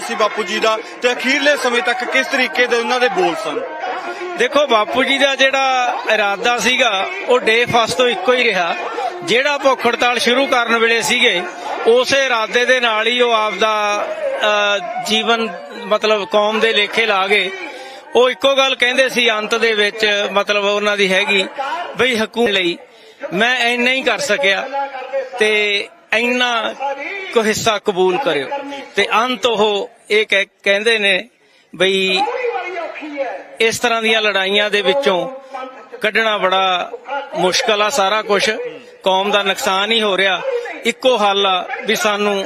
ਸੀ ਬਾਪੂ ਜੀ ਦਾ ਤੇ ਅਖੀਰਲੇ ਸਮੇਂ ਤੱਕ ਕਿਸ ਤਰੀਕੇ ਦੇ ਉਹਨਾਂ ਦੇ ਬੋਲ ਸਨ? ਦੇਖੋ ਬਾਪੂ ਜੀ ਦਾ ਜਿਹੜਾ ਇਰਾਦਾ ਸੀਗਾ ਉਹ ਡੇ ਫਸਟ ਤੋਂ ਇੱਕੋ ਹੀ ਰਿਹਾ। ਜਿਹੜਾ ਭੁੱਖ ਹੜਤਾਲ ਸ਼ੁਰੂ ਕਰਨ ਵੇਲੇ ਸੀਗੇ ਉਸੇ ਇਰਾਦੇ ਦੇ ਨਾਲ ਹੀ ਉਹ ਆਪਦਾ ਅਹ, ਜੀਵਨ ਮਤਲਬ ਕੌਮ ਦੇ ਲੇਖੇ ਲਾ ਗਏ। ਉਹ ਇੱਕੋ ਗੱਲ ਕਹਿੰਦੇ ਸੀ ਅੰਤ ਦੇ ਵਿੱਚ ਮਤਲਬ ਉਹਨਾਂ ਦੀ ਹੈਗੀ ਬਈ ਹਕੂਮਤ ਲਈ ਮੈਂ ਇੰਨਾ ਹੀ ਕਰ ਸਕਿਆ। ਤੇ ਇੰਨਾ ਕੋ ਹਿੱਸਾ ਕਬੂਲ ਕਰਿਓ। ਤੇ ਅੰਤ ਉਹ ਇਹ ਕਹਿੰਦੇ ਨੇ ਬਈ ਇਸ ਤਰ੍ਹਾਂ ਦੀਆਂ ਲੜਾਈਆਂ ਦੇ ਵਿੱਚੋਂ ਕੱਢਣਾ ਬੜਾ ਮੁਸ਼ਕਲ ਆ ਸਾਰਾ ਕੁਝ ਕੌਮ ਦਾ ਨੁਕਸਾਨ ਹੀ ਹੋ ਰਿਹਾ। ਇੱਕੋ ਹੱਲ ਆ ਵੀ ਸਾਨੂੰ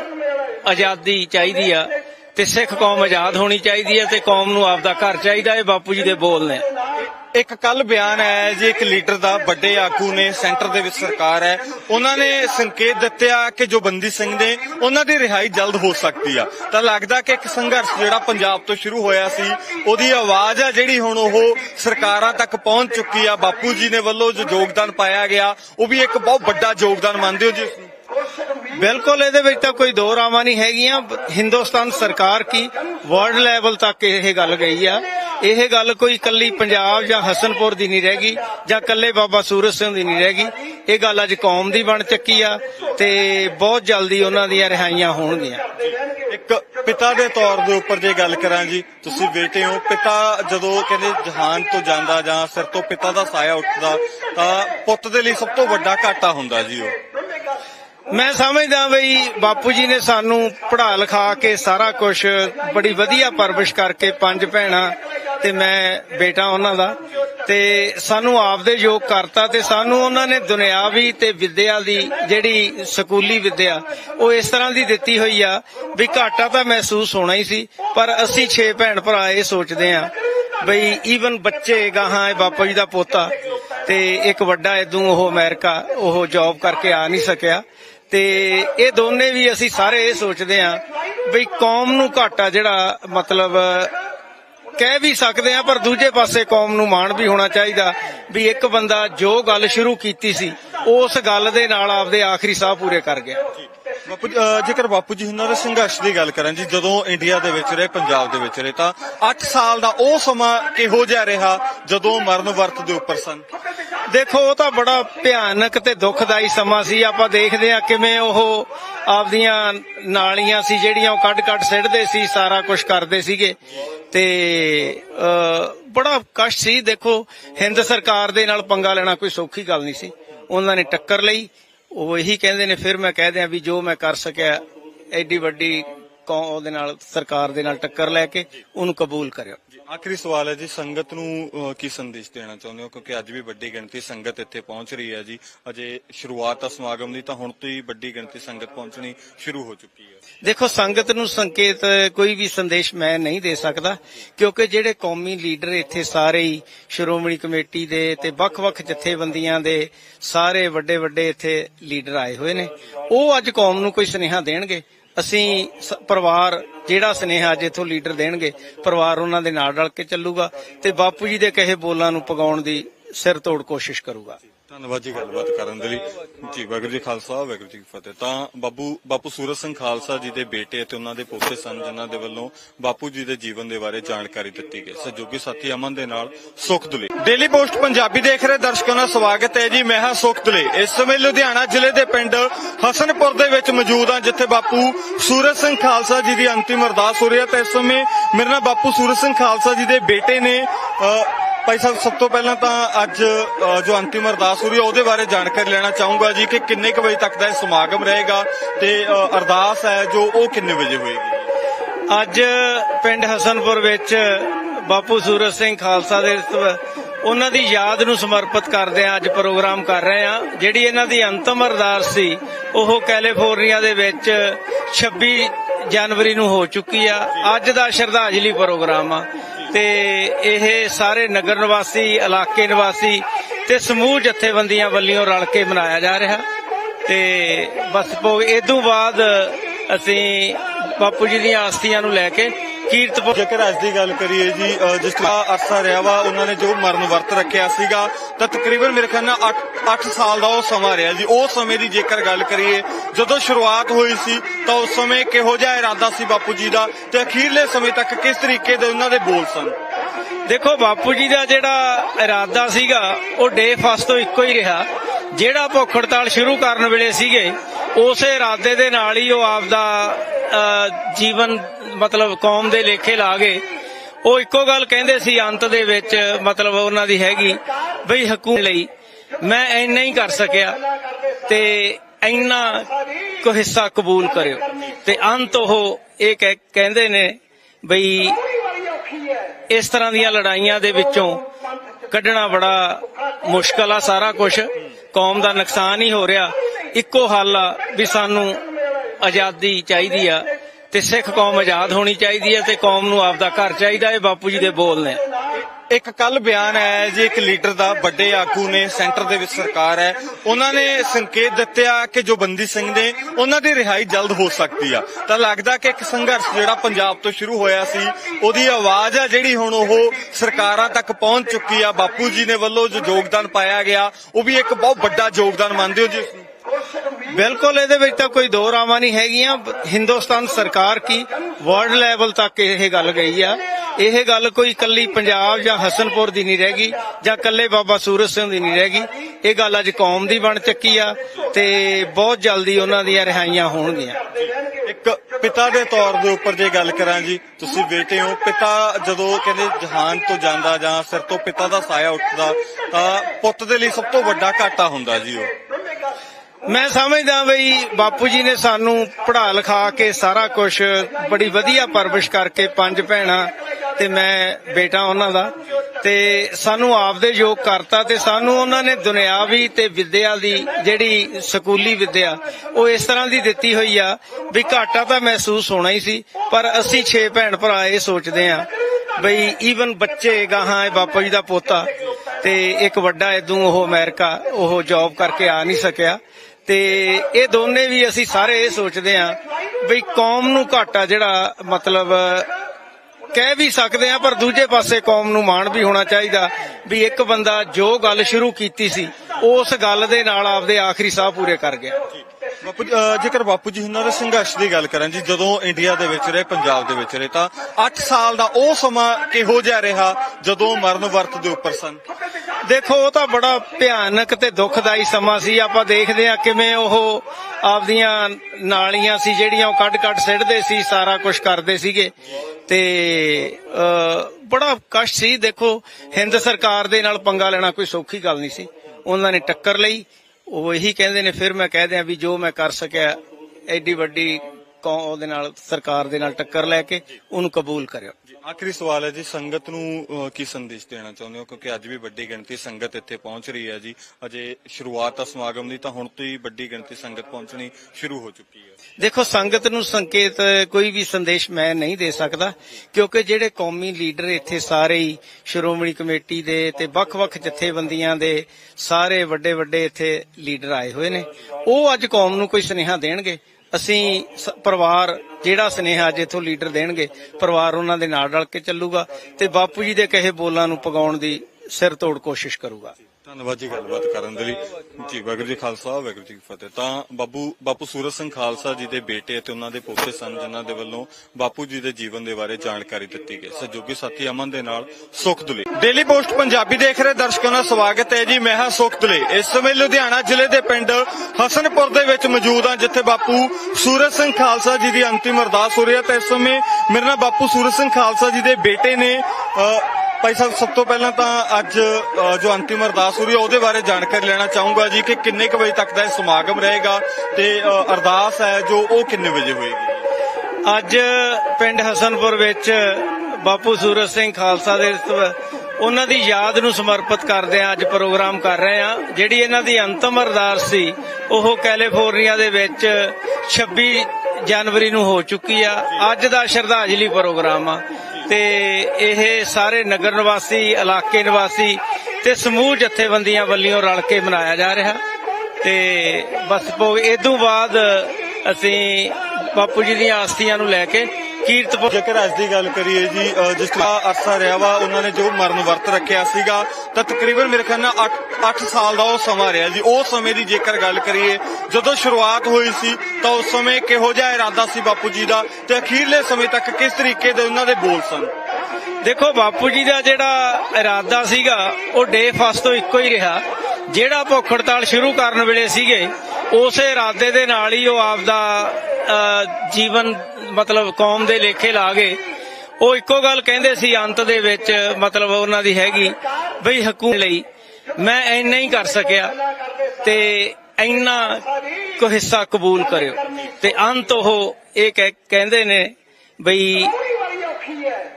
ਆਜ਼ਾਦੀ ਚਾਹੀਦੀ ਆ ਤੇ ਸਿੱਖ ਕੌਮ ਆਜ਼ਾਦ ਹੋਣੀ ਚਾਹੀਦੀ ਹੈ ਤੇ ਕੌਮ ਨੂੰ ਆਪਦਾ ਘਰ ਚਾਹੀਦਾ, ਇਹ ਬਾਪੂ ਜੀ ਦੇ ਬੋਲ ਨੇ। ਇੱਕ ਕੱਲ ਬਿਆਨ ਆਇਆ ਜੀ, ਇੱਕ ਲੀਡਰ ਦਾ ਵੱਡੇ ਆਗੂ ਨੇ, ਸੈਂਟਰ ਦੇ ਵਿੱਚ ਸਰਕਾਰ ਹੈ। ਉਹਨਾਂ ਨੇ ਸੰਕੇਤ ਦਿੱਤਿਆ ਕਿ ਜੋ ਬੰਦੀ ਸਿੰਘ ਨੇ, ਉਹਨਾਂ ਦੀ ਰਿਹਾਈ ਜਲਦ ਹੋ ਸਕਦੀ ਆ। ਤਾਂ ਲੱਗਦਾ ਕਿ ਇੱਕ ਸੰਘਰਸ਼ ਜਿਹੜਾ ਪੰਜਾਬ ਤੋਂ ਸ਼ੁਰੂ ਹੋਇਆ ਸੀ, ਉਹਦੀ ਆਵਾਜ਼ ਆ ਜਿਹੜੀ ਹੁਣ ਉਹ ਸਰਕਾਰਾਂ ਤੱਕ ਪਹੁੰਚ ਚੁੱਕੀ ਆ। ਬਾਪੂ ਜੀ ਨੇ ਵੱਲੋਂ ਜੋ ਯੋਗਦਾਨ ਪਾਇਆ ਗਿਆ, ਉਹ ਵੀ ਇੱਕ ਬਹੁਤ ਵੱਡਾ ਯੋਗਦਾਨ ਮੰਨਦੇ ਹੋ ਜੀ ਬਿਲਕੁਲ, ਇਹਦੇ ਵਿੱਚ ਤਾਂ ਕੋਈ ਦੋ ਰਾਵਾਂ ਨਹੀਂ ਹੈਗੀਆਂ। ਹਿੰਦੁਸਤਾਨ ਸਰਕਾਰ ਕੀ? ਵਰਲਡ ਲੈਵਲ ਤੱਕ ਇਹ ਗੱਲ ਗਈ ਆ। ਇਹ ਗੱਲ ਕੋਈ ਇਕੱਲੀ ਪੰਜਾਬ ਜਾਂ ਹਸਨਪੁਰ ਦੀ ਨਹੀਂ ਰਹਿ ਜਾਂ ਇਕੱਲੇ ਬਾਬਾ ਸੂਰਜ ਸਿੰਘ ਦੀ ਨਹੀਂ ਰਹਿ ਇਹ ਗੱਲ ਅੱਜ ਕੌਮ ਦੀ ਬਣ ਚੱਕੀ ਆ ਤੇ ਬਹੁਤ ਜਲਦੀ ਉਹਨਾਂ ਦੀਆਂ ਰਿਹਾਈਆਂ ਹੋਣਗੀਆਂ। ਇੱਕ ਪਿਤਾ ਦੇ ਤੌਰ ਦੇ ਉੱਪਰ ਜੇ ਗੱਲ ਕਰਾਂ ਜੀ, ਤੁਸੀਂ ਬੇਟੇ ਹੋ, ਪਿਤਾ ਜਦੋਂ ਕਹਿੰਦੇ ਜਹਾਨ ਤੋਂ ਜਾਂਦਾ ਜਾਂ ਸਿਰ ਤੋਂ ਪਿਤਾ ਦਾ ਸਾਇਆ ਉੱਠਦਾ, ਤਾਂ ਪੁੱਤ ਦੇ ਲਈ ਸਭ ਤੋਂ ਵੱਡਾ ਘਾਟਾ ਹੁੰਦਾ ਜੀ ਉਹ। ਮੈਂ ਸਮਝਦਾ ਬਈ ਬਾਪੂ ਜੀ ਨੇ ਸਾਨੂੰ ਪੜ੍ਹਾ ਲਿਖਾ ਕੇ ਸਾਰਾ ਕੁਝ ਬੜੀ ਵਧੀਆ ਪਰਵਿਸ਼ ਕਰਕੇ ਪੰਜ ਭੈਣਾਂ ਤੇ ਮੈਂ ਬੇਟਾ ਉਹਨਾਂ ਦਾ ਤੇ ਸਾਨੂੰ ਆਪਦੇ ਯੋਗ ਕਰਤਾ ਤੇ ਸਾਨੂੰ ਉਹਨਾਂ ਨੇ ਦੁਨਿਆਵੀ ਤੇ ਵਿਦਿਆ ਦੀ ਜਿਹੜੀ ਸਕੂਲੀ ਵਿਦਿਆ ਉਹ ਇਸ ਤਰ੍ਹਾਂ ਦੀ ਦਿੱਤੀ ਹੋਈ ਆ ਵੀ ਘਾਟਾ ਤਾਂ ਮਹਿਸੂਸ ਹੋਣਾ ਹੀ ਸੀ, ਪਰ ਅਸੀਂ 6 ਭੈਣ ਭਰਾ ਇਹ ਸੋਚਦੇ ਆ ਬਈ ਈਵਨ ਬੱਚੇ ਗਾਹਾਂ ਇਹ ਬਾਪੂ ਜੀ ਦਾ ਪੋਤਾ ਤੇ ਇੱਕ ਵੱਡਾ ਇਦੋਂ ਉਹ ਅਮਰੀਕਾ ਉਹ ਜੌਬ ਕਰਕੇ ਆ ਨਹੀਂ ਸਕਿਆ। ਤੇ ਇਹ ਦੋਨੇ ਵੀ ਅਸੀਂ ਸਾਰੇ ਇਹ ਸੋਚਦੇ ਆ ਵੀ ਕੌਮ ਨੂੰ ਘਾਟਾ ਜਿਹੜਾ, ਮਤਲਬ, ਕਹਿ ਵੀ ਸਕਦੇ ਆ ਪਰ ਦੂਜੇ ਪਾਸੇ ਕੌਮ ਨੂੰ ਮਾਣ ਵੀ ਹੋਣਾ ਚਾਹੀਦਾ ਵੀ ਇੱਕ ਬੰਦਾ ਜੋ ਗੱਲ ਸ਼ੁਰੂ ਕੀਤੀ ਸੀ, ਉਸ ਗੱਲ ਦੇ ਨਾਲ ਆਪਦੇ ਆਖਰੀ ਸਾਹ ਪੂਰੇ ਕਰ ਗਿਆ। ਬਾਪੂ ਜੇਕਰ ਬਾਪੂ ਜੀ ਉਹਨਾਂ ਦੇ ਸੰਘਰਸ਼ ਦੀ ਗੱਲ ਕਰਾਂ ਜੀ, ਜਦੋਂ ਇੰਡੀਆ ਦੇ ਵਿੱਚ ਰਹੇ, ਪੰਜਾਬ ਦੇ ਵਿੱਚ ਰਹੇ, ਤਾਂ 8 ਸਾਲ ਦਾ ਉਹ ਸਮਾਂ ਕਿਹੋ ਜਿਹਾ ਰਿਹਾ ਜਦੋਂ ਮਰਨ ਵਰਤ ਦੇ ਉੱਪਰ ਸਨ? ਦੇਖੋ, ਉਹ ਤਾਂ ਬੜਾ ਭਿਆਨਕ ਤੇ ਦੁਖਦਾਈ ਸਮਾਂ ਸੀ। ਆਪਾਂ ਦੇਖਦੇ ਆ ਕਿਵੇਂ ਉਹ ਆਪਦੀਆਂ ਨਾਲੀਆਂ ਸੀ, ਜਿਹੜੀਆਂ ਉਹ ਕੱਢ ਕੱਢ ਸਿੱਟਦੇ ਸੀ, ਸਾਰਾ ਕੁਝ ਕਰਦੇ ਸੀਗੇ। ਤੇ ਬੜਾ ਕਸ਼ਟ ਸੀ। ਦੇਖੋ, ਹਿੰਦ ਸਰਕਾਰ ਦੇ ਨਾਲ ਪੰਗਾ ਲੈਣਾ ਕੋਈ ਸੌਖੀ ਗੱਲ ਨਹੀਂ ਸੀ। ਉਹਨਾਂ ਨੇ ਟੱਕਰ ਲਈ। ਉਹ ਇਹੀ ਕਹਿੰਦੇ ਨੇ, ਫਿਰ ਮੈਂ ਕਹਿ ਦਿਆਂ ਵੀ ਜੋ ਮੈਂ ਕਰ ਸਕਿਆ, ਐਡੀ ਵੱਡੀ ਕੌ ਉਹਦੇ ਨਾਲ ਸਰਕਾਰ ਦੇ ਨਾਲ ਟੱਕਰ ਲੈ ਕੇ ਉਹਨੂੰ ਕਬੂਲ ਕਰਿਓ। ਆਖਰੀ ਸਵਾਲ ਹੈ ਜੀ ਸੰਗਤ ਨੂੰ ਕੀ ਸੰਦੇਸ਼ ਦੇਣਾ ਚਾਹੁੰਦੇ ਹੋ? ਕਿਉਂਕਿ ਅੱਜ ਵੀ ਵੱਡੀ ਗਿਣਤੀ ਸੰਗਤ ਇੱਥੇ ਪਹੁੰਚ ਰਹੀ ਹੈ ਜੀ। ਅਜੇ ਸ਼ੁਰੂਆਤ ਆ ਸਮਾਗਮ ਦੀ ਤਾਂ ਹੁਣ ਤੋਂ ਹੀ ਵੱਡੀ ਗਿਣਤੀ ਸੰਗਤ ਪਹੁੰਚਣੀ ਸ਼ੁਰੂ ਹੋ ਚੁੱਕੀ ਹੈ। ਦੇਖੋ ਸੰਗਤ ਨੂੰ ਸੰਕੇਤ ਕੋਈ ਵੀ ਸੰਦੇਸ਼ ਮੈਂ ਨਹੀਂ ਦੇ ਸਕਦਾ ਕਿਉਂਕਿ ਜਿਹੜੇ ਕੌਮੀ ਲੀਡਰ ਇੱਥੇ ਸਾਰੇ ਹੀ ਸ਼੍ਰੋਮਣੀ ਕਮੇਟੀ ਦੇ ਤੇ ਵੱਖ-ਵੱਖ ਜਥੇਬੰਦੀਆਂ ਦੇ ਸਾਰੇ ਵੱਡੇ-ਵੱਡੇ ਇੱਥੇ ਲੀਡਰ ਆਏ ਹੋਏ ਨੇ ਉਹ ਅੱਜ ਕੌਮ ਨੂੰ ਕੋਈ ਸੁਨੇਹਾ ਦੇਣਗੇ। ਅਸੀਂ ਪਰਿਵਾਰ, ਜਿਹੜਾ ਸੁਨੇਹਾ ਅੱਜ ਇੱਥੋਂ ਲੀਡਰ ਦੇਣਗੇ, ਪਰਿਵਾਰ ਉਹਨਾਂ ਦੇ ਨਾਲ ਰਲ ਕੇ ਚੱਲੂਗਾ ਤੇ ਬਾਪੂ ਜੀ ਦੇ ਕਹੇ ਬੋਲਾਂ ਨੂੰ ਪਗਾਉਣ ਦੀ ਸਿਰ ਤੋੜ ਕੋਸ਼ਿਸ਼ ਕਰੂਗਾ। ਧੰਨਵਾਦ ਜੀ ਗੱਲਬਾਤ ਕਰਨ ਦੇ ਲਈ। ਜੀ, ਵਾਹਿਗੁਰੂ ਜੀ ਖਾਲਸਾ, ਵਾਹਿਗੁਰੂ ਜੀ ਫਤਿਹ। ਤਾਂ ਬਾਬੂ, ਬਾਪੂ ਸੂਰਜ ਸਿੰਘ ਖਾਲਸਾ ਜੀ ਦੇ ਬੇਟੇ ਤੇ ਉਹਨਾਂ ਦੇ ਪੋਤੇ ਸਨ, ਜਿਨ੍ਹਾਂ ਦੇ ਵੱਲੋਂ ਬਾਪੂ ਜੀ ਦੇ ਜੀਵਨ ਦੇ ਬਾਰੇ ਜਾਣਕਾਰੀ ਦਿੱਤੀ ਗਈ। ਸਹਿਯੋਗੀ ਸਾਥੀ ਅਮਨ ਦੇ ਨਾਲ ਸੁਖ ਦੁਲੇ। ਡੇਲੀ ਪੋਸਟ ਪੰਜਾਬੀ ਦੇਖ ਰਹੇ ਦਰਸ਼ਕਾਂ ਦਾ ਸਵਾਗਤ ਹੈ ਜੀ। ਮੈਂ ਹਾਂ ਸੁਖ ਦੁਲੇ। ਇਸ ਸਮੇਂ ਲੁਧਿਆਣਾ ਜ਼ਿਲ੍ਹੇ ਦੇ ਪਿੰਡ ਹਸਨਪੁਰ ਦੇ ਵਿੱਚ ਮੌਜੂਦ ਹਾਂ, ਜਿੱਥੇ ਬਾਪੂ ਸੂਰਜ ਸਿੰਘ ਖਾਲਸਾ ਜੀ ਦੀ ਅੰਤਿਮ ਅਰਦਾਸ ਹੋ ਰਹੀ ਹੈ। ਤੇ ਇਸ ਸਮੇਂ ਮੇਰੇ ਨਾਲ ਬਾਪੂ ਸੂਰਜ ਸਿੰਘ ਖਾਲਸਾ ਜੀ ਦੇ ਬੇਟੇ ਨੇ ਭਾਈ ਸਾਹਿਬ, ਸਭ ਤੋਂ ਪਹਿਲਾਂ ਤਾਂ ਅੱਜ ਜੋ ਅੰਤਿਮ ਅਰਦਾਸ ਹੋ ਰਹੀ ਹੈ ਉਹਦੇ ਬਾਰੇ ਜਾਣਕਾਰੀ ਲੈਣਾ ਚਾਹੂੰਗਾ ਜੀ ਕਿ ਕਿੰਨੇ ਕੁ ਵਜੇ ਤੱਕ ਦਾ ਇਹ ਸਮਾਗਮ ਰਹੇਗਾ ਤੇ ਅਰਦਾਸ ਹੈ ਜੋ ਉਹ ਕਿੰਨੇ ਵਜੇ ਹੋਏਗੀ? ਅੱਜ ਪਿੰਡ ਹਸਨਪੁਰ ਵਿੱਚ ਬਾਪੂ ਸੂਰਜ ਸਿੰਘ ਖਾਲਸਾ ਦੇ ਉਹਨਾਂ ਦੀ ਯਾਦ ਨੂੰ ਸਮਰਪਿਤ ਕਰਦੇ ਆ ਅੱਜ ਪ੍ਰੋਗਰਾਮ ਕਰ ਰਹੇ ਆ ਜਿਹੜੀ ਇਹਨਾਂ ਦੀ ਅੰਤਮ ਅਰਦਾਸ ਸੀ, ਉਹ ਕੈਲੀਫੋਰਨੀਆ ਦੇ ਵਿੱਚ 26 ਜਨਵਰੀ ਨੂੰ ਹੋ ਚੁੱਕੀ ਆ। ਅੱਜ ਦਾ ਸ਼ਰਧਾਂਜਲੀ ਪ੍ਰੋਗਰਾਮ ਆ। ਤੇ ਇਹ ਸਾਰੇ ਨਗਰ ਨਿਵਾਸੀ, ਇਲਾਕੇ ਨਿਵਾਸੀ ਤੇ ਸਮੂਹ ਜਥੇਬੰਦੀਆਂ ਵੱਲੋਂ ਰਲ ਕੇ ਮਨਾਇਆ ਜਾ ਰਿਹਾ। ਤੇ ਬਸ ਭੋਗ ਤੋਂ ਬਾਅਦ ਅਸੀਂ ਬਾਪੂ ਜੀ ਦੀਆਂ ਆਸਤੀਆਂ ਨੂੰ ਲੈ ਕੇ ਕੀਰਤਪੁਰ ਜੇਕਰ ਅੱਜ ਦੀ ਗੱਲ ਕਰੀਏ ਜੀ ਅ, ਜਿਸ ਤਰ੍ਹਾਂ ਅਰਸਾ ਰਿਹਾ ਵਾ ਉਹਨਾਂ ਨੇ ਜੋ ਮਰਨ ਵਰਤ ਰੱਖਿਆ ਸੀਗਾ ਤਾਂ ਤਕਰੀਬਨ ਮੇਰੇ ਖਿਆਲ ਨਾਲ 8 8 ਸਾਲ ਦਾ ਉਹ ਸਮਾਂ ਰਿਹਾ ਜੀ। ਉਸ ਸਮੇਂ ਦੀ ਜੇਕਰ ਗੱਲ ਕਰੀਏ ਜਦੋਂ ਸ਼ੁਰੂਆਤ ਹੋਈ ਸੀ ਤਾਂ ਉਸ ਸਮੇਂ ਕਿਹੋ ਜਿਹਾ ਇਰਾਦਾ ਸੀ ਬਾਪੂ ਜੀ ਦਾ ਤੇ ਅਖੀਰਲੇ ਸਮੇਂ ਤੱਕ ਕਿਸ ਤਰੀਕੇ ਦੇ ਉਹਨਾਂ ਦੇ ਬੋਲ ਸਨ? ਦੇਖੋ ਬਾਪੂ ਜੀ ਦਾ ਜਿਹੜਾ ਇਰਾਦਾ ਸੀਗਾ ਉਹ ਡੇ ਫਸਟ ਤੋਂ ਇੱਕੋ ਹੀ ਰਿਹਾ। ਜਿਹੜਾ ਭੁੱਖ ਹੜਤਾਲ ਸ਼ੁਰੂ ਕਰਨ ਵੇਲੇ ਸੀਗੇ ਉਸੇ ਇਰਾਦੇ ਦੇ ਨਾਲ ਹੀ ਉਹ ਆਪਦਾ ਅ, ਜੀਵਨ ਮਤਲਬ ਕੌਮ ਦੇ ਲੇਖੇ ਲਾ ਗਏ। ਉਹ ਇੱਕੋ ਗੱਲ ਕਹਿੰਦੇ ਸੀ ਅੰਤ ਦੇ ਵਿੱਚ ਮਤਲਬ ਉਹਨਾਂ ਦੀ ਹੈਗੀ ਬਈ ਹਕੂਮਤ ਲਈ ਮੈਂ ਇੰਨਾ ਹੀ ਕਰ ਸਕਿਆ ਤੇ ਇੰਨਾ ਕੋ ਹਿੱਸਾ ਕਬੂਲ ਕਰਿਓ। ਤੇ ਅੰਤ ਉਹ ਇਹ ਕਹਿੰਦੇ ਨੇ ਬਈ ਇਸ ਤਰ੍ਹਾਂ ਦੀਆਂ ਲੜਾਈਆਂ ਦੇ ਵਿੱਚੋਂ ਕੱਢਣਾ ਬੜਾ ਮੁਸ਼ਕਲ ਆ, ਸਾਰਾ ਕੁਝ ਕੌਮ ਦਾ ਨੁਕਸਾਨ ਹੀ ਹੋ ਰਿਹਾ। ਇੱਕੋ ਹੱਲ ਆ ਵੀ ਸਾਨੂੰ ਆਜ਼ਾਦੀ ਚਾਹੀਦੀ ਆ ਤੇ ਸਿੱਖ ਕੌਮ ਆਜ਼ਾਦ ਹੋਣੀ ਚਾਹੀਦੀ ਹੈ ਤੇ ਕੌਮ ਨੂੰ ਆਪਦਾ ਘਰ ਚਾਹੀਦਾ, ਇਹ ਬਾਪੂ ਜੀ ਦੇ ਬੋਲ ਨੇ। ਇੱਕ ਕੱਲ ਬਿਆਨ ਆਇਆ ਜੀ, ਇੱਕ ਲੀਡਰ ਦਾ ਵੱਡੇ ਆਗੂ ਨੇ, ਸੈਂਟਰ ਦੇ ਵਿੱਚ ਸਰਕਾਰ ਹੈ। ਉਹਨਾਂ ਨੇ ਸੰਕੇਤ ਦਿੱਤਿਆ ਕਿ ਜੋ ਬੰਦੀ ਸਿੰਘ ਨੇ, ਉਹਨਾਂ ਦੀ ਰਿਹਾਈ ਜਲਦ ਹੋ ਸਕਦੀ ਆ। ਤਾਂ ਲੱਗਦਾ ਕਿ ਇੱਕ ਸੰਘਰਸ਼ ਜਿਹੜਾ ਪੰਜਾਬ ਤੋਂ ਸ਼ੁਰੂ ਹੋਇਆ ਸੀ, ਉਹਦੀ ਆਵਾਜ਼ ਆ ਜਿਹੜੀ ਹੁਣ ਉਹ ਸਰਕਾਰਾਂ ਤੱਕ ਪਹੁੰਚ ਚੁੱਕੀ ਆ। ਬਾਪੂ ਜੀ ਨੇ ਵੱਲੋਂ ਜੋ ਯੋਗਦਾਨ ਪਾਇਆ ਗਿਆ, ਉਹ ਵੀ ਇੱਕ ਬਹੁਤ ਵੱਡਾ ਯੋਗਦਾਨ ਮੰਨਦੇ ਹੋ ਜੀ? ਬਿਲਕੁਲ, ਇਹਦੇ ਵਿੱਚ ਤਾਂ ਕੋਈ ਦੋ ਰਾਵਾਂ ਨਹੀਂ ਹੈਗੀਆਂ। ਹਿੰਦੁਸਤਾਨ ਸਰਕਾਰ ਕੀ ਵਰਲਡ ਲੈਵਲ ਤੱਕ ਇਹ ਗੱਲ ਗਈ ਆ। ਇਹ ਗੱਲ ਕੋਈ ਇਕੱਲੀ ਪੰਜਾਬ ਜਾਂ ਹਸਨਪੁਰ ਦੀ ਨਹੀਂ ਰਹਿ ਗਈ ਜਾਂ ਇਕੱਲੇ ਬਾਬਾ ਸੂਰਜ ਸਿੰਘ ਦੀ ਨਹੀਂ ਰਹਿ ਗਈ। ਇਹ ਗੱਲ ਅੱਜ ਕੌਮ ਦੀ ਬਣ ਚੱਕੀ ਆ ਤੇ ਬਹੁਤ ਜਲਦੀ ਉਹਨਾਂ ਦੀਆਂ ਰਿਹਾਈਆਂ ਹੋਣਗੀਆਂ। ਇੱਕ ਪਿਤਾ ਦੇ ਤੌਰ ਦੇ ਉੱਪਰ ਜੇ ਗੱਲ ਕਰਾਂ ਜੀ, ਤੁਸੀਂ ਬੇਟੇ ਹੋ, ਪਿਤਾ ਜਦੋਂ ਕਹਿੰਦੇ ਜਹਾਨ ਤੋਂ ਜਾਂਦਾ ਜਾਂ ਸਿਰ ਤੋਂ ਪਿਤਾ ਦਾ ਸਾਇਆ ਉੱਠਦਾ, ਤਾਂ ਪੁੱਤ ਦੇ ਲਈ ਸਭ ਤੋਂ ਵੱਡਾ ਘਾਟਾ ਹੁੰਦਾ ਜੀ ਉਹ। ਮੈਂ ਸਮਝਦਾ ਬਈ ਬਾਪੂ ਜੀ ਨੇ ਸਾਨੂੰ ਪੜ੍ਹਾ ਲਿਖਾ ਕੇ ਸਾਰਾ ਕੁਝ ਬੜੀ ਵਧੀਆ ਪਰਵਿਸ਼ ਕਰਕੇ ਪੰਜ ਭੈਣਾਂ ਤੇ ਮੈਂ ਬੇਟਾ ਉਹਨਾਂ ਦਾ ਤੇ ਸਾਨੂੰ ਆਪਦੇ ਯੋਗ ਕਰਤਾ ਤੇ ਸਾਨੂੰ ਉਹਨਾਂ ਨੇ ਦੁਨਿਆਵੀ ਤੇ ਵਿਦਿਆ ਦੀ ਜਿਹੜੀ ਸਕੂਲੀ ਵਿਦਿਆ ਉਹ ਇਸ ਤਰ੍ਹਾਂ ਦੀ ਦਿੱਤੀ ਹੋਈ ਆ ਵੀ ਘਾਟਾ ਤਾਂ ਮਹਿਸੂਸ ਹੋਣਾ ਹੀ ਸੀ ਪਰ ਅਸੀਂ 6 ਭੈਣ ਭਰਾ ਇਹ ਸੋਚਦੇ ਆ ਬਈ ਈਵਨ ਬੱਚੇ ਗਾਹਾਂ ਇਹ ਬਾਪੂ ਜੀ ਦਾ ਪੋਤਾ ਤੇ ਇੱਕ ਵੱਡਾ ਇਦੋਂ ਉਹ ਅਮਰੀਕਾ, ਉਹ ਜੌਬ ਕਰਕੇ ਆ ਨਹੀਂ ਸਕਿਆ। ਤੇ ਇਹ ਦੋਨੇ ਵੀ ਅਸੀਂ ਸਾਰੇ ਇਹ ਸੋਚਦੇ ਆ ਬਈ ਕੌਮ ਨੂੰ ਘਾਟਾ ਜਿਹੜਾ ਮਤਲਬ ਕਹਿ ਵੀ ਸਕਦੇ ਆ ਪਰ ਦੂਜੇ ਪਾਸੇ ਕੌਮ ਨੂੰ ਮਾਣ ਵੀ ਹੋਣਾ ਚਾਹੀਦਾ ਵੀ ਇੱਕ ਬੰਦਾ ਜੋ ਗੱਲ ਸ਼ੁਰੂ ਕੀਤੀ ਸੀ, ਉਸ ਗੱਲ ਦੇ ਨਾਲ ਆਪਦੇ ਆਖਰੀ ਸਾਹ ਪੂਰੇ ਕਰ ਗਿਆ। ਬਾਪੂ ਜੀ, ਅਹ ਜੇਕਰ ਬਾਪੂ ਜੀ ਉਹਨਾਂ ਦੇ ਸੰਘਰਸ਼ ਦੀ ਗੱਲ ਕਰਾਂ ਜੀ ਜਦੋਂ ਇੰਡੀਆ ਦੇ ਵਿੱਚ ਰਹੇ ਪੰਜਾਬ ਦੇ ਵਿੱਚ ਰਹੇ ਤਾਂ 8 ਸਾਲ ਦਾ ਉਹ ਸਮਾਂ ਕਿਹੋ ਜਿਹਾ ਰਿਹਾ ਜਦੋਂ ਮਰਨ ਵਰਤ ਦੇ ਉੱਪਰ ਸਨ? ਦੇਖੋ ਉਹ ਤਾਂ ਬੜਾ ਭਿਆਨਕ ਤੇ ਦੁਖਦਾਈ ਸਮਾਂ ਸੀ। ਆਪਾਂ ਦੇਖਦੇ ਆ ਕਿਵੇਂ ਉਹ ਆਪਦੀਆਂ ਨਾਲੀਆਂ ਸੀ ਜਿਹੜੀਆਂ ਉਹ ਕੱਢ-ਕੱਢ ਸਿੱਟਦੇ ਸੀ ਸਾਰਾ ਕੁਝ ਕਰਦੇ ਸੀਗੇ। ਤੇ ਅ, ਬੜਾ ਕਸ਼ਟ ਸੀ। ਦੇਖੋ ਹਿੰਦ ਸਰਕਾਰ ਦੇ ਨਾਲ ਪੰਗਾ ਲੈਣਾ ਕੋਈ ਸੌਖੀ ਗੱਲ ਨਹੀਂ ਸੀ। ਉਹਨਾਂ ਨੇ ਟੱਕਰ ਲਈ। ਉਹ ਇਹੀ ਕਹਿੰਦੇ ਨੇ, ਫਿਰ ਮੈਂ ਕਹਿ ਦਿਆਂ ਵੀ ਜੋ ਮੈਂ ਕਰ ਸਕਿਆ, ਐਡੀ ਵੱਡੀ ਕੌ- ਉਹਦੇ ਨਾਲ ਸਰਕਾਰ ਦੇ ਨਾਲ ਟੱਕਰ ਲੈ ਕੇ ਉਹਨੂੰ ਕਬੂਲ ਕਰਿਓ। ਆਖਰੀ ਸਵਾਲ ਹੈ ਜੀ ਸੰਗਤ ਨੂੰ ਕੀ ਸੰਦੇਸ਼ ਦੇਣਾ ਚਾਹੁੰਦੇ ਹੋ? ਕਿਉਂਕਿ ਅੱਜ ਵੀ ਵੱਡੀ ਗਿਣਤੀ ਸੰਗਤ ਇੱਥੇ ਪਹੁੰਚ ਰਹੀ ਹੈ ਜੀ। ਅਜੇ ਸ਼ੁਰੂਆਤ ਆ ਸਮਾਗਮ ਦੀ ਤਾਂ ਹੁਣ ਤੋਂ ਹੀ ਵੱਡੀ ਗਿਣਤੀ ਸੰਗਤ ਪਹੁੰਚਣੀ ਸ਼ੁਰੂ ਹੋ ਚੁੱਕੀ ਹੈ। ਦੇਖੋ ਸੰਗਤ ਨੂੰ ਸੰਕੇਤ ਕੋਈ ਵੀ ਸੰਦੇਸ਼ ਮੈਂ ਨਹੀਂ ਦੇ ਸਕਦਾ ਕਿਉਂਕਿ ਜਿਹੜੇ ਕੌਮੀ ਲੀਡਰ ਇੱਥੇ ਸਾਰੇ ਹੀ ਸ਼੍ਰੋਮਣੀ ਕਮੇਟੀ ਦੇ ਤੇ ਵੱਖ-ਵੱਖ ਜਥੇਬੰਦੀਆਂ ਦੇ ਸਾਰੇ ਵੱਡੇ ਵੱਡੇ ਇੱਥੇ ਲੀਡਰ ਆਏ ਹੋਏ ਨੇ ਉਹ ਅੱਜ ਕੌਮ ਨੂੰ ਕੋਈ ਸੁਨੇਹਾ ਦੇਣਗੇ। ਅਸੀਂ ਸ- ਪਰਿਵਾਰ, ਜਿਹੜਾ ਸੁਨੇਹਾ ਅੱਜ ਇਥੋਂ ਲੀਡਰ ਦੇਣਗੇ, ਪਰਿਵਾਰ ਉਹਨਾਂ ਦੇ ਨਾਲ ਰਲ ਕੇ ਚੱਲੂਗਾ ਤੇ ਬਾਪੂ ਜੀ ਦੇ ਕਹੇ ਬੋਲਾਂ ਨੂੰ ਪਗਾਉਣ ਦੀ ਸਿਰ ਤੋੜ ਕੋਸ਼ਿਸ਼ ਕਰੂਗਾ। ਧੰਨਵਾਦ ਜੀ ਗੱਲਬਾਤ ਕਰਨ ਦੇ ਲਈ। ਜੀ, ਵਾਹਿਗੁਰੂ ਜੀ ਖਾਲਸਾ, ਵਾਹਿਗੁਰੂ ਜੀ ਫਤਿਹ। ਤਾਂ ਬਾਬੂ, ਬਾਪੂ ਸੂਰਜ ਸਿੰਘ ਖਾਲਸਾ ਜੀ ਦੇ ਬੇਟੇ ਅਤੇ ਉਹਨਾਂ ਦੇ ਪੋਤੇ ਸਨ, ਜਿਨ੍ਹਾਂ ਦੇ ਵੱਲੋਂ ਬਾਪੂ ਜੀ ਦੇ ਜੀਵਨ ਦੇ ਬਾਰੇ ਜਾਣਕਾਰੀ ਦਿੱਤੀ ਗਈ। ਸਹਿਯੋਗੀ ਸਾਥੀ ਅਮਨ ਦੇ ਨਾਲ ਸੁਖ ਦੁਲੇ। ਡੇਲੀ ਪੋਸਟ ਪੰਜਾਬੀ ਦੇਖ ਰਹੇ ਦਰਸ਼ਕਾਂ ਦਾ ਸਵਾਗਤ ਹੈ ਜੀ। ਮੈਂ ਹਾਂ ਸੁਖ ਦੁਲੇ। ਇਸ ਸਮੇਂ ਲੁਧਿਆਣਾ ਜ਼ਿਲ੍ਹੇ ਦੇ ਪਿੰਡ ਹਸਨਪੁਰ ਦੇ ਵਿੱਚ ਮੌਜੂਦ ਹਾਂ, ਜਿੱਥੇ ਬਾਪੂ ਸੂਰਜ ਸਿੰਘ ਖਾਲਸਾ ਜੀ ਦੀ ਅੰਤਿਮ ਅਰਦਾਸ ਹੋ ਰਹੀ ਹੈ। ਤੇ ਇਸ ਸਮੇਂ ਮੇਰੇ ਨਾਲ ਬਾਪੂ ਸੂਰਜ ਸਿੰਘ ਖਾਲਸਾ ਜੀ ਦੇ ਬੇਟੇ ਨੇ ਭਾਈ ਸਾਹਿਬ, ਸਭ ਤੋਂ ਪਹਿਲਾਂ ਤਾਂ ਅੱਜ ਜੋ ਅੰਤਿਮ ਅਰਦਾਸ ਹੋ ਰਹੀ ਹੈ, ਉਹਦੇ ਬਾਰੇ ਜਾਣਕਾਰੀ ਲੈਣਾ ਚਾਹੂੰਗਾ ਜੀ ਕਿ ਕਿੰਨੇ ਕੁ ਵਜੇ ਤੱਕ ਦਾ ਇਹ ਸਮਾਗਮ ਰਹੇਗਾ ਤੇ ਅਰਦਾਸ ਹੈ ਜੋ ਉਹ ਕਿੰਨੇ ਵਜੇ ਹੋਏਗੀ? ਅੱਜ ਪਿੰਡ ਹਸਨਪੁਰ ਵਿੱਚ ਬਾਪੂ ਸੂਰਜ ਸਿੰਘ ਖਾਲਸਾ ਦੇ ਉਹਨਾਂ ਦੀ ਯਾਦ ਨੂੰ ਸਮਰਪਿਤ ਕਰਦੇ ਆ ਅੱਜ ਪ੍ਰੋਗਰਾਮ ਕਰ ਰਹੇ ਆ ਜਿਹੜੀ ਇਹਨਾਂ ਦੀ ਅੰਤਮ ਅਰਦਾਸ ਸੀ, ਉਹ ਕੈਲੀਫੋਰਨੀਆ ਦੇ ਵਿੱਚ 26 ਜਨਵਰੀ ਨੂੰ ਹੋ ਚੁੱਕੀ ਆ। ਅੱਜ ਦਾ ਸ਼ਰਧਾਂਜਲੀ ਪ੍ਰੋਗਰਾਮ ਆ। ਤੇ ਇਹ ਸਾਰੇ ਨਗਰ ਨਿਵਾਸੀ, ਇਲਾਕੇ ਨਿਵਾਸੀ ਤੇ ਸਮੂਹ ਜਥੇਬੰਦੀਆਂ ਵੱਲੋਂ ਰਲ ਕੇ ਮਨਾਇਆ ਜਾ ਰਿਹਾ। ਤੇ ਬਸ ਭੋਗ ਤੋਂ ਬਾਅਦ ਅਸੀਂ ਬਾਪੂ ਜੀ ਦੀਆਂ ਆਸਤੀਆਂ ਨੂੰ ਲੈ ਕੇ ਕੀਰਤਪੁਰ ਜੇਕਰ ਅੱਜ ਦੀ ਗੱਲ ਕਰੀਏ ਜੀ ਜਿਸ ਤਰ੍ਹਾਂ ਅਰਸਾ ਰਿਹਾ ਵਾ ਉਹਨਾਂ ਨੇ ਜੋ ਮਰਨ ਵਰਤ ਰੱਖਿਆ ਸੀਗਾ ਤਾਂ ਤਕਰੀਬਨ ਮੇਰੇ ਖਿਆਲ ਨਾਲ 8 8 ਸਾਲ ਦਾ ਉਹ ਸਮਾਂ ਰਿਹਾ ਜੀ। ਉਹ ਸਮੇਂ ਦੀ ਜੇਕਰ ਗੱਲ ਕਰੀਏ ਜਦੋਂ ਸ਼ੁਰੂਆਤ ਹੋਈ ਸੀ ਤਾਂ ਉਸ ਸਮੇਂ ਕਿਹੋ ਜਿਹਾ ਇਰਾਦਾ ਸੀ ਬਾਪੂ ਜੀ ਦਾ ਤੇ ਅਖੀਰਲੇ ਸਮੇਂ ਤੱਕ ਕਿਸ ਤਰੀਕੇ ਦੇ ਉਹਨਾਂ ਦੇ ਬੋਲ ਸਨ? ਦੇਖੋ ਬਾਪੂ ਜੀ ਦਾ ਜਿਹੜਾ ਇਰਾਦਾ ਸੀਗਾ ਉਹ ਡੇ ਫਸਟ ਤੋਂ ਇੱਕੋ ਹੀ ਰਿਹਾ। ਜਿਹੜਾ ਭੁੱਖ ਹੜਤਾਲ ਸ਼ੁਰੂ ਕਰਨ ਵੇਲੇ ਸੀਗੇ ਉਸੇ ਇਰਾਦੇ ਦੇ ਨਾਲ ਹੀ ਉਹ ਆਪਦਾ ਅ, ਜੀਵਨ ਮਤਲਬ ਕੌਮ ਦੇ ਲੇਖੇ ਲਾ ਗਏ। ਉਹ ਇੱਕੋ ਗੱਲ ਕਹਿੰਦੇ ਸੀ ਅੰਤ ਦੇ ਵਿੱਚ ਮਤਲਬ ਉਹਨਾਂ ਦੀ ਹੈਗੀ ਬਈ ਹਕੂਮਤ ਲਈ ਮੈਂ ਇੰਨਾ ਹੀ ਕਰ ਸਕਿਆ ਤੇ ਇੰਨਾ ਕੋ ਹਿੱਸਾ ਕਬੂਲ ਕਰਿਓ। ਤੇ ਅੰਤ ਉਹ ਇਹ ਕਹਿੰਦੇ ਨੇ ਬਈ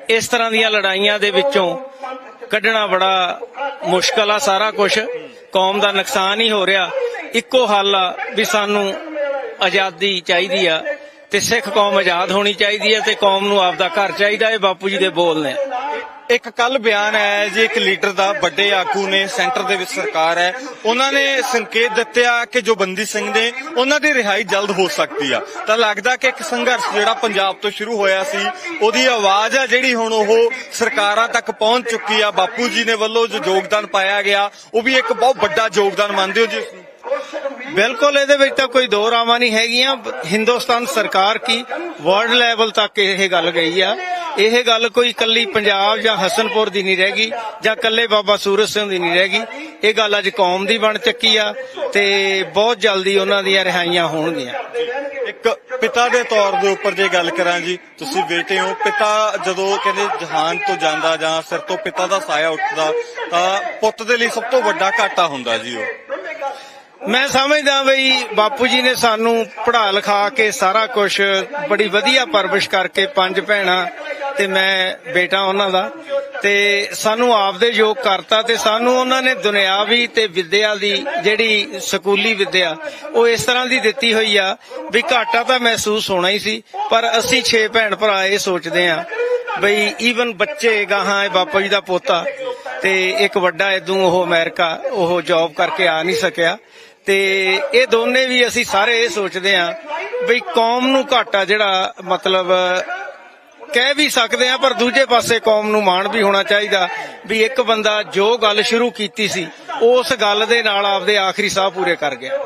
ਇਸ ਤਰ੍ਹਾਂ ਦੀਆਂ ਲੜਾਈਆਂ ਦੇ ਵਿੱਚੋਂ ਕੱਢਣਾ ਬੜਾ ਮੁਸ਼ਕਲ ਆ ਸਾਰਾ ਕੁਝ ਕੌਮ ਦਾ ਨੁਕਸਾਨ ਹੀ ਹੋ ਰਿਹਾ। ਇੱਕੋ ਹੱਲ ਆ ਵੀ ਸਾਨੂੰ ਆਜ਼ਾਦੀ ਚਾਹੀਦੀ ਆ। ਤੇ ਸਿੱਖ ਕੌਮ ਆਜ਼ਾਦ ਹੋਣੀ ਚਾਹੀਦੀ ਹੈ ਤੇ ਕੌਮ ਨੂੰ ਆਪਦਾ ਘਰ ਚਾਹੀਦਾ ਇਹ ਬਾਪੂ ਜੀ ਦੇ ਬੋਲ ਨੇ। ਇੱਕ ਕੱਲ ਬਿਆਨ ਆਇਆ ਜੀ, ਇੱਕ ਲੀਡਰ ਦਾ ਵੱਡੇ ਆਗੂ ਨੇ, ਸੈਂਟਰ ਦੇ ਵਿੱਚ ਸਰਕਾਰ ਹੈ। ਉਹਨਾਂ ਨੇ ਸੰਕੇਤ ਦਿੱਤਿਆ ਕਿ ਜੋ ਬੰਦੀ ਸਿੰਘ ਨੇ, ਉਹਨਾਂ ਦੀ ਰਿਹਾਈ ਜਲਦ ਹੋ ਸਕਦੀ ਆ। ਤਾਂ ਲੱਗਦਾ ਕਿ ਇੱਕ ਸੰਘਰਸ਼ ਜਿਹੜਾ ਪੰਜਾਬ ਤੋਂ ਸ਼ੁਰੂ ਹੋਇਆ ਸੀ, ਉਹਦੀ ਆਵਾਜ਼ ਆ ਜਿਹੜੀ ਹੁਣ ਉਹ ਸਰਕਾਰਾਂ ਤੱਕ ਪਹੁੰਚ ਚੁੱਕੀ ਆ। ਬਾਪੂ ਜੀ ਨੇ ਵੱਲੋਂ ਜੋ ਯੋਗਦਾਨ ਪਾਇਆ ਗਿਆ, ਉਹ ਵੀ ਇੱਕ ਬਹੁਤ ਵੱਡਾ ਯੋਗਦਾਨ ਮੰਨਦੇ ਹੋ ਜੀ। ਬਿਲਕੁਲ, ਇਹਦੇ ਵਿੱਚ ਤਾਂ ਕੋਈ ਦੋ ਰਾਵਾਂ ਨਹੀਂ ਹੈਗੀਆਂ। ਹਿੰਦੁਸਤਾਨ ਸਰਕਾਰ ਕੀ ਵਰਲਡ ਲੈਵਲ ਤੱਕ ਇਹ ਗੱਲ ਗਈ ਆ। ਇਹ ਗੱਲ ਕੋਈ ਇਕੱਲੀ ਪੰਜਾਬ ਜਾਂ ਹਸਨਪੁਰ ਦੀ ਨਹੀਂ ਰਹਿ ਗਈ, ਜਾਂ ਇਕੱਲੇ ਬਾਬਾ ਸੂਰਜ ਸਿੰਘ ਦੀ ਨਹੀਂ ਰਹਿ ਗਈ। ਇਹ ਗੱਲ ਅੱਜ ਕੌਮ ਦੀ ਬਣ ਚੱਕੀ ਆ ਤੇ ਬਹੁਤ ਜਲਦੀ ਉਹਨਾਂ ਦੀਆਂ ਰਿਹਾਈਆਂ ਹੋਣਗੀਆਂ। ਇੱਕ ਪਿਤਾ ਦੇ ਤੌਰ ਦੇ ਉੱਪਰ ਜੇ ਗੱਲ ਕਰਾਂ ਜੀ, ਤੁਸੀਂ ਬੇਟੇ ਹੋ, ਪਿਤਾ ਜਦੋਂ ਕਹਿੰਦੇ ਜਹਾਨ ਤੋਂ ਜਾਂਦਾ ਜਾਂ ਸਿਰ ਤੋਂ ਪਿਤਾ ਦਾ ਸਾਇਆ ਉੱਠਦਾ, ਤਾਂ ਪੁੱਤ ਦੇ ਲਈ ਸਭ ਤੋਂ ਵੱਡਾ ਘਾਟਾ ਹੁੰਦਾ ਜੀ ਉਹ। ਮੈਂ ਸਮਝਦਾ ਬਈ ਬਾਪੂ ਜੀ ਨੇ ਸਾਨੂੰ ਪੜ੍ਹਾ ਲਿਖਾ ਕੇ ਸਾਰਾ ਕੁਝ ਬੜੀ ਵਧੀਆ ਪਰਵਿਸ਼ ਕਰਕੇ ਪੰਜ ਭੈਣਾਂ ਤੇ ਮੈਂ ਬੇਟਾ ਉਹਨਾਂ ਦਾ ਤੇ ਸਾਨੂੰ ਆਪਦੇ ਯੋਗ ਕਰਤਾ ਤੇ ਸਾਨੂੰ ਉਹਨਾਂ ਨੇ ਦੁਨਿਆਵੀ ਤੇ ਵਿਦਿਆ ਦੀ ਜਿਹੜੀ ਸਕੂਲੀ ਵਿਦਿਆ ਉਹ ਇਸ ਤਰ੍ਹਾਂ ਦੀ ਦਿੱਤੀ ਹੋਈ ਆ ਵੀ ਘਾਟਾ ਤਾਂ ਮਹਿਸੂਸ ਹੋਣਾ ਹੀ ਸੀ, ਪਰ ਅਸੀਂ 6 ਭੈਣ ਭਰਾ ਇਹ ਸੋਚਦੇ ਆ ਬਈ ਈਵਨ ਬੱਚੇ ਗਾਹਾਂ ਇਹ ਬਾਪੂ ਜੀ ਦਾ ਪੋਤਾ ਤੇ ਇੱਕ ਵੱਡਾ ਇਦੋਂ ਉਹ ਅਮਰੀਕਾ ਉਹ ਜੌਬ ਕਰਕੇ ਆ ਨਹੀਂ ਸਕਿਆ। ਤੇ ਇਹ ਦੋਨੇ ਵੀ ਅਸੀਂ ਸਾਰੇ ਇਹ ਸੋਚਦੇ ਆ ਬਈ ਕੌਮ ਨੂੰ ਘਾਟਾ ਜਿਹੜਾ, ਮਤਲਬ, ਕਹਿ ਵੀ ਸਕਦੇ ਆ ਪਰ ਦੂਜੇ ਪਾਸੇ ਕੌਮ ਨੂੰ ਮਾਣ ਵੀ ਹੋਣਾ ਚਾਹੀਦਾ ਵੀ ਇੱਕ ਬੰਦਾ ਜੋ ਗੱਲ ਸ਼ੁਰੂ ਕੀਤੀ ਸੀ, ਉਸ ਗੱਲ ਦੇ ਨਾਲ ਆਪਦੇ ਆਖਰੀ ਸਾਹ ਪੂਰੇ ਕਰ ਗਿਆ।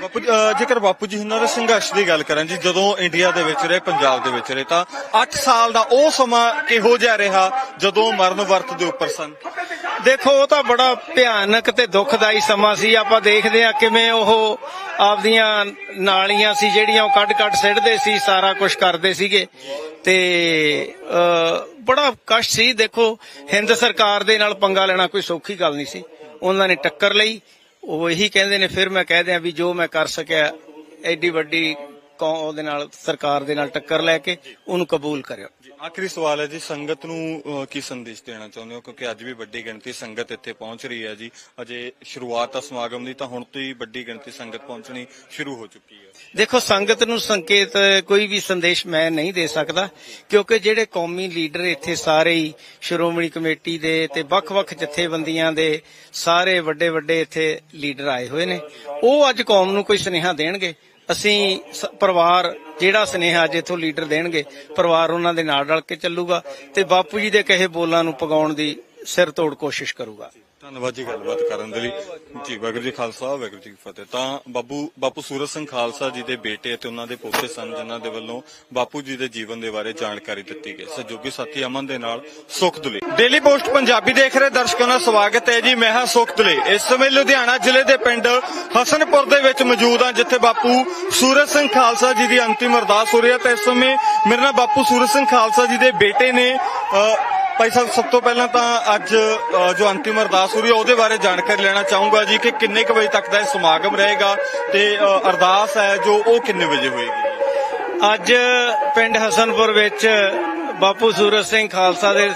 ਬਾਪੂ ਜੀ, ਜੇਕਰ ਬਾਪੂ ਜੀ ਉਹਨਾਂ ਦੇ ਸੰਘਰਸ਼ ਦੀ ਗੱਲ ਕਰਾਂ ਜੀ ਜਦੋਂ ਇੰਡੀਆ ਦੇ ਵਿੱਚ ਰਹੇ ਪੰਜਾਬ ਦੇ ਵਿੱਚ ਰਹੇ ਤਾਂ 8 ਸਾਲ ਦਾ ਉਹ ਸਮਾਂ ਕਿਹੋ ਜਿਹਾ ਰਿਹਾ ਜਦੋਂ ਮਰਨ ਵਰਤ ਦੇ ਉੱਪਰ ਸਨ? ਦੇਖੋ ਉਹ ਤਾਂ ਬੜਾ ਭਿਆਨਕ ਤੇ ਦੁਖਦਾਈ ਸਮਾਂ ਸੀ। ਆਪਾਂ ਦੇਖਦੇ ਆ ਕਿਵੇਂ ਉਹ ਆਪਦੀਆਂ ਨਾਲੀਆਂ ਸੀ ਜਿਹੜੀਆਂ ਉਹ ਕੱਢ ਕੱਢ ਸਿੱਟਦੇ ਸੀ ਸਾਰਾ ਕੁਝ ਕਰਦੇ ਸੀਗੇ। ਤੇ ਬੜਾ ਕਸ਼ਟ ਸੀ। ਦੇਖੋ ਹਿੰਦ ਸਰਕਾਰ ਦੇ ਨਾਲ ਪੰਗਾ ਲੈਣਾ ਕੋਈ ਸੌਖੀ ਗੱਲ ਨਹੀਂ ਸੀ। ਉਹਨਾਂ ਨੇ ਟੱਕਰ ਲਈ। ਉਹ ਇਹੀ ਕਹਿੰਦੇ ਨੇ, ਫਿਰ ਮੈਂ ਕਹਿ ਦਿਆਂ ਵੀ ਜੋ ਮੈਂ ਕਰ ਸਕਿਆ, ਐਡੀ ਵੱਡੀ ਉਹਦੇ ਨਾਲ ਸਰਕਾਰ ਦੇ ਨਾਲ ਟੱਕਰ ਲੈ ਕੇ ਉਹਨੂੰ ਕਬੂਲ ਕਰਿਓ। ਆਖਰੀ ਸਵਾਲ ਹੈ ਜੀ ਸੰਗਤ ਨੂੰ ਕੀ ਸੰਦੇਸ਼ ਦੇਣਾ ਚਾਹੁੰਦੇ ਹੋ? ਕਿਉਂਕਿ ਅੱਜ ਵੀ ਵੱਡੀ ਗਿਣਤੀ ਸੰਗਤ ਇੱਥੇ ਪਹੁੰਚ ਰਹੀ ਹੈ ਜੀ। ਅਜੇ ਸ਼ੁਰੂਆਤ ਆ ਸਮਾਗਮ ਦੀ ਤਾਂ ਹੁਣ ਤੋਂ ਹੀ ਵੱਡੀ ਗਿਣਤੀ ਸੰਗਤ ਪਹੁੰਚਣੀ ਸ਼ੁਰੂ ਹੋ ਚੁੱਕੀ ਹੈ। ਦੇਖੋ ਸੰਗਤ ਨੂੰ ਸੰਕੇਤ ਕੋਈ ਵੀ ਸੰਦੇਸ਼ ਮੈਂ ਨਹੀਂ ਦੇ ਸਕਦਾ ਕਿਉਂਕਿ ਜਿਹੜੇ ਕੌਮੀ ਲੀਡਰ ਇੱਥੇ ਸਾਰੇ ਹੀ ਸ਼੍ਰੋਮਣੀ ਕਮੇਟੀ ਦੇ ਤੇ ਵੱਖ-ਵੱਖ ਜਥੇਬੰਦੀਆਂ ਦੇ ਸਾਰੇ ਵੱਡੇ ਵੱਡੇ ਇੱਥੇ ਲੀਡਰ ਆਏ ਹੋਏ ਨੇ ਉਹ ਅੱਜ ਕੌਮ ਨੂੰ ਕੋਈ ਸੁਨੇਹਾ ਦੇਣਗੇ। ਅਸੀਂ ਪਰਿਵਾਰ, ਜਿਹੜਾ ਸੁਨੇਹਾ ਅੱਜ ਇਥੋਂ ਲੀਡਰ ਦੇਣਗੇ, ਪਰਿਵਾਰ ਉਹਨਾਂ ਦੇ ਨਾਲ ਰਲ ਕੇ ਚੱਲੂਗਾ ਤੇ ਬਾਪੂ ਜੀ ਦੇ ਕਹੇ ਬੋਲਾਂ ਨੂੰ ਪਗਾਉਣ ਦੀ ਸਿਰ ਤੋੜ ਕੋਸ਼ਿਸ਼ ਕਰੂਗਾ। ਧੰਨਵਾਦ ਜੀ ਗੱਲਬਾਤ ਕਰਨ ਦੇ ਲਈ। ਜੀ, ਵਾਹਿਗੁਰੂ ਜੀ ਖਾਲਸਾ, ਵਾਹਿਗੁਰੂ ਜੀ ਫਤਿਹ। ਤਾਂ ਬਾਬੂ ਬਾਪੂ ਸੂਰਜ ਸਿੰਘ ਖਾਲਸਾ ਜੀ ਦੇ ਬੇਟੇ ਤੇ ਉਹਨਾਂ ਦੇ ਪੋਤੇ ਸਨ, ਜਿਨ੍ਹਾਂ ਦੇ ਵੱਲੋਂ ਬਾਪੂ ਜੀ ਦੇ ਜੀਵਨ ਦੇ ਬਾਰੇ ਜਾਣਕਾਰੀ ਦਿੱਤੀ ਗਈ। ਸਹਿਯੋਗੀ ਸਾਥੀ ਅਮਨ ਦੇ ਨਾਲ ਸੁਖ ਦੁਲੇ। ਡੇਲੀ ਪੋਸਟ ਪੰਜਾਬੀ ਦੇਖ ਰਹੇ ਦਰਸ਼ਕਾਂ ਦਾ ਸਵਾਗਤ ਹੈ ਜੀ। ਮੈਂ ਹਾਂ ਸੁਖ ਦੁਲੇ। ਇਸ ਸਮੇਂ ਲੁਧਿਆਣਾ ਜ਼ਿਲ੍ਹੇ ਦੇ ਪਿੰਡ ਹਸਨਪੁਰ ਦੇ ਵਿੱਚ ਮੌਜੂਦ ਹਾਂ, ਜਿੱਥੇ ਬਾਪੂ ਸੂਰਜ ਸਿੰਘ ਖਾਲਸਾ ਜੀ ਦੀ ਅੰਤਿਮ ਅਰਦਾਸ ਹੋ ਰਹੀ ਹੈ। ਤੇ ਇਸ ਸਮੇਂ ਮੇਰੇ ਨਾਲ ਬਾਪੂ ਸੂਰਜ ਸਿੰਘ ਖਾਲਸਾ ਜੀ ਦੇ ਬੇਟੇ ਨੇ ਭਾਈ ਸਾਹਿਬ, ਸਭ ਤੋਂ ਪਹਿਲਾਂ ਤਾਂ ਅੱਜ ਜੋ ਅੰਤਿਮ ਅਰਦਾਸ ਹੋ ਰਹੀ ਹੈ, ਉਹਦੇ ਬਾਰੇ ਜਾਣਕਾਰੀ ਲੈਣਾ ਚਾਹੂੰਗਾ ਜੀ ਕਿ ਕਿੰਨੇ ਕੁ ਵਜੇ ਤੱਕ ਦਾ ਇਹ ਸਮਾਗਮ ਰਹੇਗਾ ਤੇ ਅਰਦਾਸ ਹੈ ਜੋ ਉਹ ਕਿੰਨੇ ਵਜੇ ਹੋਏਗੀ? ਅੱਜ ਪਿੰਡ ਹਸਨਪੁਰ ਵਿੱਚ ਬਾਪੂ ਸੂਰਜ ਸਿੰਘ ਖਾਲਸਾ ਦੇ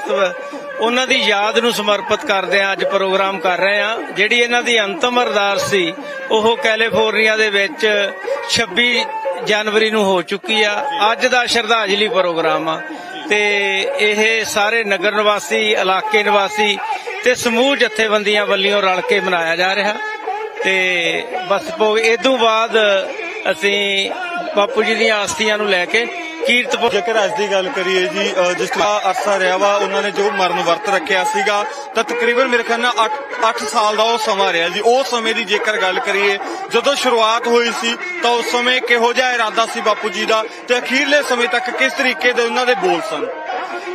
ਉਹਨਾਂ ਦੀ ਯਾਦ ਨੂੰ ਸਮਰਪਿਤ ਕਰਦੇ ਆ ਅੱਜ ਪ੍ਰੋਗਰਾਮ ਕਰ ਰਹੇ ਆ ਜਿਹੜੀ ਇਹਨਾਂ ਦੀ ਅੰਤਮ ਅਰਦਾਸ ਸੀ, ਉਹ ਕੈਲੀਫੋਰਨੀਆ ਦੇ ਵਿੱਚ 26 ਜਨਵਰੀ ਨੂੰ ਹੋ ਚੁੱਕੀ ਆ। ਅੱਜ ਦਾ ਸ਼ਰਧਾਂਜਲੀ ਪ੍ਰੋਗਰਾਮ ਆ। ਤੇ ਇਹ ਸਾਰੇ ਨਗਰ ਨਿਵਾਸੀ, ਇਲਾਕੇ ਨਿਵਾਸੀ ਤੇ ਸਮੂਹ ਜਥੇਬੰਦੀਆਂ ਵੱਲੋਂ ਰਲ ਕੇ ਮਨਾਇਆ ਜਾ ਰਿਹਾ। ਤੇ ਬਸ ਭੋਗ, ਇਹ ਤੋਂ ਬਾਅਦ ਅਸੀਂ ਬਾਪੂ ਜੀ ਦੀਆਂ ਆਸਤੀਆਂ ਨੂੰ ਲੈ ਕੇ ਕੀਰਤਪੁਰ ਜੇਕਰ ਅੱਜ ਦੀ ਗੱਲ ਕਰੀਏ ਜੀ ਜਿਸ ਤਰ੍ਹਾਂ ਅਰਸਾ ਰਿਹਾ ਵਾ ਉਹਨਾਂ ਨੇ ਜੋ ਮਰਨ ਵਰਤ ਰੱਖਿਆ ਸੀਗਾ ਤਾਂ ਤਕਰੀਬਨ ਮੇਰੇ ਖਿਆਲ ਨਾਲ 8 8 ਸਾਲ ਦਾ ਉਹ ਸਮਾਂ ਰਿਹਾ ਜੀ। ਉਸ ਸਮੇਂ ਦੀ ਜੇਕਰ ਗੱਲ ਕਰੀਏ ਜਦੋਂ ਸ਼ੁਰੂਆਤ ਹੋਈ ਸੀ ਤਾਂ ਉਸ ਸਮੇਂ ਕਿਹੋ ਜਿਹਾ ਇਰਾਦਾ ਸੀ ਬਾਪੂ ਜੀ ਦਾ ਤੇ ਅਖੀਰਲੇ ਸਮੇਂ ਤੱਕ ਕਿਸ ਤਰੀਕੇ ਦੇ ਉਹਨਾਂ ਦੇ ਬੋਲ ਸਨ?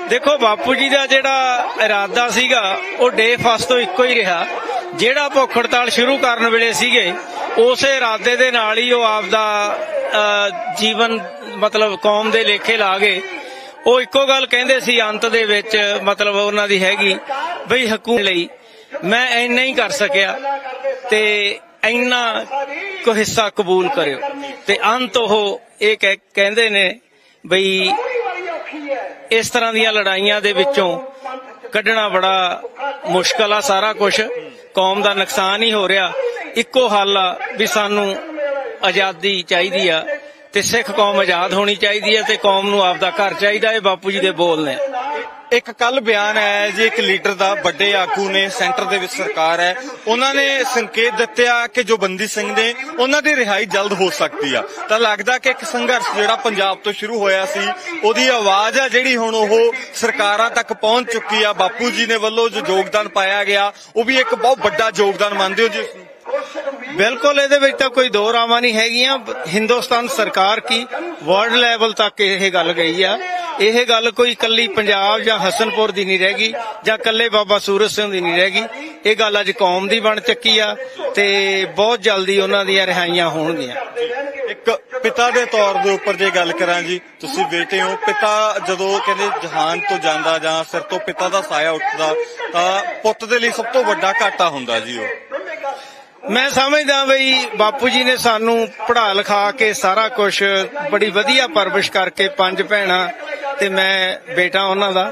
ਦੇਖੋ ਬਾਪੂ ਜੀ ਦਾ ਜਿਹੜਾ ਇਰਾਦਾ ਸੀਗਾ ਉਹ ਡੇ ਫਸਟ ਤੋਂ ਇੱਕੋ ਹੀ ਰਿਹਾ। ਜਿਹੜਾ ਭੁੱਖ ਹੜਤਾਲ ਸ਼ੁਰੂ ਕਰਨ ਵੇਲੇ ਸੀਗੇ ਉਸੇ ਇਰਾਦੇ ਦੇ ਨਾਲ ਹੀ ਉਹ ਆਪਦਾ ਅਹ, ਜੀਵਨ ਮਤਲਬ ਕੌਮ ਦੇ ਲੇਖੇ ਲਾ ਗਏ। ਉਹ ਇੱਕੋ ਗੱਲ ਕਹਿੰਦੇ ਸੀ ਅੰਤ ਦੇ ਵਿੱਚ ਮਤਲਬ ਉਹਨਾਂ ਦੀ ਹੈਗੀ ਬਈ ਹਕੂਮਤ ਲਈ ਮੈਂ ਇੰਨਾ ਹੀ ਕਰ ਸਕਿਆ ਤੇ ਇੰਨਾ ਕੋ ਹਿੱਸਾ ਕਬੂਲ ਕਰਿਓ। ਤੇ ਅੰਤ ਉਹ ਇਹ ਕਹਿੰਦੇ ਨੇ ਬਈ ਇਸ ਤਰ੍ਹਾਂ ਦੀਆਂ ਲੜਾਈਆਂ ਦੇ ਵਿੱਚੋਂ ਕੱਢਣਾ ਬੜਾ ਮੁਸ਼ਕਲ ਆ ਸਾਰਾ ਕੁਝ ਕੌਮ ਦਾ ਨੁਕਸਾਨ ਹੀ ਹੋ ਰਿਹਾ। ਇੱਕੋ ਹੱਲ ਆ ਵੀ ਸਾਨੂੰ ਆਜ਼ਾਦੀ ਚਾਹੀਦੀ ਆ ਤੇ ਸਿੱਖ ਕੌਮ ਆਜ਼ਾਦ ਹੋਣੀ ਚਾਹੀਦੀ ਹੈ ਤੇ ਕੌਮ ਨੂੰ ਆਪਦਾ ਘਰ ਚਾਹੀਦਾ, ਇਹ ਬਾਪੂ ਜੀ ਦੇ ਬੋਲ ਨੇ। ਇੱਕ ਕੱਲ ਬਿਆਨ ਹੈ ਜੀ, ਇੱਕ ਲੀਡਰ ਦਾ ਵੱਡੇ ਆਗੂ ਨੇ, ਸੈਂਟਰ ਦੇ ਵਿੱਚ ਸਰਕਾਰ ਹੈ। ਉਹਨਾਂ ਨੇ ਸੰਕੇਤ ਦਿੱਤਿਆ ਕਿ ਜੋ ਬੰਦੀ ਸਿੰਘ ਨੇ, ਉਹਨਾਂ ਦੀ ਰਿਹਾਈ ਜਲਦ ਹੋ ਸਕਦੀ ਆ। ਤਾਂ ਲੱਗਦਾ ਕਿ ਇੱਕ ਸੰਘਰਸ਼ ਜਿਹੜਾ ਪੰਜਾਬ ਤੋਂ ਸ਼ੁਰੂ ਹੋਇਆ ਸੀ, ਉਹਦੀ ਆਵਾਜ਼ ਆ ਜਿਹੜੀ ਹੁਣ ਉਹ ਸਰਕਾਰਾਂ ਤੱਕ ਪਹੁੰਚ ਚੁੱਕੀ ਆ। ਬਾਪੂ ਜੀ ਨੇ ਵੱਲੋਂ ਜੋ ਯੋਗਦਾਨ ਪਾਇਆ ਗਿਆ, ਉਹ ਵੀ ਇੱਕ ਬਹੁਤ ਵੱਡਾ ਯੋਗਦਾਨ ਮੰਨਦੇ ਹੋ ਜੀ ਬਿਲਕੁਲ, ਇਹਦੇ ਵਿੱਚ ਤਾਂ ਕੋਈ ਦੋ ਰਾਵਾਂ ਨਹੀਂ ਹੈਗੀਆਂ। ਹਿੰਦੁਸਤਾਨ ਸਰਕਾਰ ਕੀ? ਵਰਲਡ ਲੈਵਲ ਤੱਕ ਇਹ ਗੱਲ ਗਈ ਆ। ਇਹ ਗੱਲ ਕੋਈ ਇਕੱਲੀ ਪੰਜਾਬ ਜਾਂ ਹਸਨਪੁਰ ਦੀ ਨਹੀਂ ਰਹਿ ਜਾਂ ਇਕੱਲੇ ਬਾਬਾ ਸੂਰਜ ਸਿੰਘ ਦੀ ਨਹੀਂ ਰਹਿ ਇਹ ਗੱਲ ਅੱਜ ਕੌਮ ਦੀ ਬਣ ਚੱਕੀ ਆ ਤੇ ਬਹੁਤ ਜਲਦੀ ਉਹਨਾਂ ਦੀਆਂ ਰਿਹਾਈਆਂ ਹੋਣਗੀਆਂ। ਇੱਕ ਪਿਤਾ ਦੇ ਤੌਰ ਦੇ ਉੱਪਰ ਜੇ ਗੱਲ ਕਰਾਂ ਜੀ, ਤੁਸੀਂ ਬੇਟੇ ਹੋ, ਪਿਤਾ ਜਦੋਂ ਕਹਿੰਦੇ ਜਹਾਨ ਤੋਂ ਜਾਂਦਾ ਜਾਂ ਸਿਰ ਤੋਂ ਪਿਤਾ ਦਾ ਸਾਇਆ ਉੱਠਦਾ, ਤਾਂ ਪੁੱਤ ਦੇ ਲਈ ਸਭ ਤੋਂ ਵੱਡਾ ਘਾਟਾ ਹੁੰਦਾ ਜੀ ਉਹ। ਮੈਂ ਸਮਝਦਾ ਬਈ ਬਾਪੂ ਜੀ ਨੇ ਸਾਨੂੰ ਪੜ੍ਹਾ ਲਿਖਾ ਕੇ ਸਾਰਾ ਕੁਝ ਬੜੀ ਵਧੀਆ ਪਰਵਿਸ਼ ਕਰਕੇ ਪੰਜ ਭੈਣਾਂ ਤੇ ਮੈਂ ਬੇਟਾ ਉਹਨਾਂ ਦਾ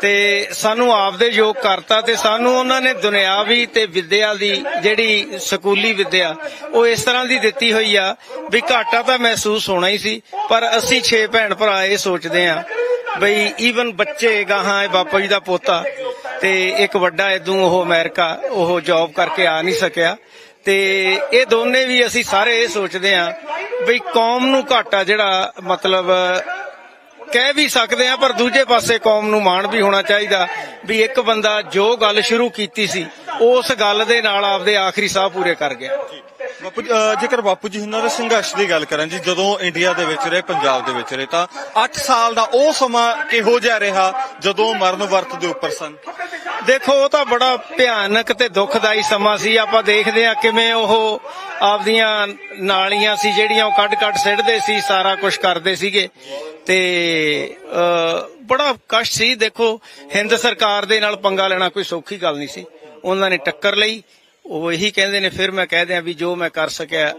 ਤੇ ਸਾਨੂੰ ਆਪਦੇ ਯੋਗ ਕਰਤਾ ਤੇ ਸਾਨੂੰ ਉਹਨਾਂ ਨੇ ਦੁਨਿਆਵੀ ਤੇ ਵਿਦਿਆ ਦੀ ਜਿਹੜੀ ਸਕੂਲੀ ਵਿਦਿਆ ਉਹ ਇਸ ਤਰ੍ਹਾਂ ਦੀ ਦਿੱਤੀ ਹੋਈ ਆ ਵੀ ਘਾਟਾ ਤਾਂ ਮਹਿਸੂਸ ਹੋਣਾ ਹੀ ਸੀ, ਪਰ ਅਸੀਂ 6 ਭੈਣ ਭਰਾ ਇਹ ਸੋਚਦੇ ਆ ਬਈ ਈਵਨ ਬੱਚੇ ਗਾਹਾਂ ਇਹ ਬਾਪੂ ਜੀ ਦਾ ਪੋਤਾ ਤੇ ਇੱਕ ਵੱਡਾ ਇਦੋਂ ਉਹ ਅਮਰੀਕਾ ਉਹ ਜੌਬ ਕਰਕੇ ਆ ਨਹੀਂ ਸਕਿਆ। ਤੇ ਇਹ ਦੋਨੇ ਵੀ ਅਸੀਂ ਸਾਰੇ ਇਹ ਸੋਚਦੇ ਆ ਵੀ ਕੌਮ ਨੂੰ ਘਾਟਾ ਜਿਹੜਾ ਮਤਲਬ ਕਹਿ ਵੀ ਸਕਦੇ ਆ ਪਰ ਦੂਜੇ ਪਾਸੇ ਕੌਮ ਨੂੰ ਮਾਣ ਵੀ ਹੋਣਾ ਚਾਹੀਦਾ ਵੀ ਇੱਕ ਬੰਦਾ ਜੋ ਗੱਲ ਸ਼ੁਰੂ ਕੀਤੀ ਸੀ, ਉਸ ਗੱਲ ਦੇ ਨਾਲ ਆਪਦੇ ਆਖਰੀ ਸਾਹ ਪੂਰੇ ਕਰ ਗਿਆ। ਬਾਪੂ ਜੇਕਰ ਬਾਪੂ ਜੀ ਉਹਨਾਂ ਦੇ ਸੰਘਰਸ਼ ਦੀ ਗੱਲ ਕਰਾਂ ਜੀ, ਜਦੋਂ ਇੰਡੀਆ ਦੇ ਵਿੱਚ ਰਹੇ, ਪੰਜਾਬ ਦੇ ਵਿੱਚ ਰਹੇ, ਤਾਂ 8 ਸਾਲ ਦਾ ਉਹ ਸਮਾਂ ਕਿਹੋ ਜਿਹਾ ਰਿਹਾ ਜਦੋਂ ਮਰਨ ਵਰਤ ਦੇ ਉੱਪਰ ਸਨ? ਦੇਖੋ, ਉਹ ਤਾਂ ਬੜਾ ਭਿਆਨਕ ਤੇ ਦੁਖਦਾਈ ਸਮਾਂ ਸੀ। ਆਪਾਂ ਦੇਖਦੇ ਆ ਕਿਵੇਂ ਉਹ ਆਪਦੀਆਂ ਨਾਲੀਆਂ ਸੀ, ਜਿਹੜੀਆਂ ਉਹ ਕੱਢ-ਕੱਢ ਸਿੱਟਦੇ ਸੀ, ਸਾਰਾ ਕੁਝ ਕਰਦੇ ਸੀਗੇ। ਤੇ ਬੜਾ ਕਸ਼ਟ ਸੀ। ਦੇਖੋ, ਹਿੰਦ ਸਰਕਾਰ ਦੇ ਨਾਲ ਪੰਗਾ ਲੈਣਾ ਕੋਈ ਸੌਖੀ ਗੱਲ ਨਹੀਂ ਸੀ। ਉਹਨਾਂ ਨੇ ਟੱਕਰ ਲਈ। ਉਹ ਇਹੀ ਕਹਿੰਦੇ ਨੇ, ਫਿਰ ਮੈਂ ਕਹਿ ਦਿਆਂ ਵੀ ਜੋ ਮੈਂ ਕਰ ਸਕਿਆ,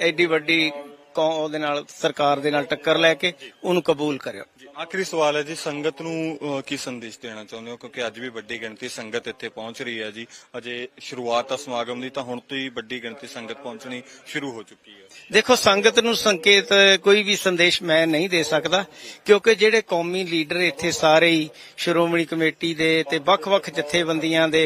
ਐਡੀ ਵੱਡੀ ਕੌਮ ਉਹਦੇ ਨਾਲ ਸਰਕਾਰ ਦੇ ਨਾਲ ਟੱਕਰ ਲੈ ਕੇ ਉਹਨੂੰ ਕਬੂਲ ਕਰਿਓ। ਆਖਰੀ ਸਵਾਲ ਹੈ ਜੀ ਸੰਗਤ ਨੂੰ ਕੀ ਸੰਦੇਸ਼ ਦੇਣਾ ਚਾਹੁੰਦੇ ਹੋ? ਕਿਉਂਕਿ ਅੱਜ ਵੀ ਵੱਡੀ ਗਿਣਤੀ ਸੰਗਤ ਇੱਥੇ ਪਹੁੰਚ ਰਹੀ ਹੈ ਜੀ। ਅਜੇ ਸ਼ੁਰੂਆਤ ਆ ਸਮਾਗਮ ਦੀ ਤਾਂ ਹੁਣ ਤੋਂ ਹੀ ਵੱਡੀ ਗਿਣਤੀ ਸੰਗਤ ਪਹੁੰਚਣੀ ਸ਼ੁਰੂ ਹੋ ਚੁੱਕੀ ਹੈ। ਦੇਖੋ ਸੰਗਤ ਨੂੰ ਸੰਕੇਤ ਕੋਈ ਵੀ ਸੰਦੇਸ਼ ਮੈਂ ਨਹੀਂ ਦੇ ਸਕਦਾ ਕਿਉਂਕਿ ਜਿਹੜੇ ਕੌਮੀ ਲੀਡਰ ਇੱਥੇ ਸਾਰੇ ਹੀ ਸ਼੍ਰੋਮਣੀ ਕਮੇਟੀ ਦੇ ਤੇ ਵੱਖ-ਵੱਖ ਜਥੇਬੰਦੀਆਂ ਦੇ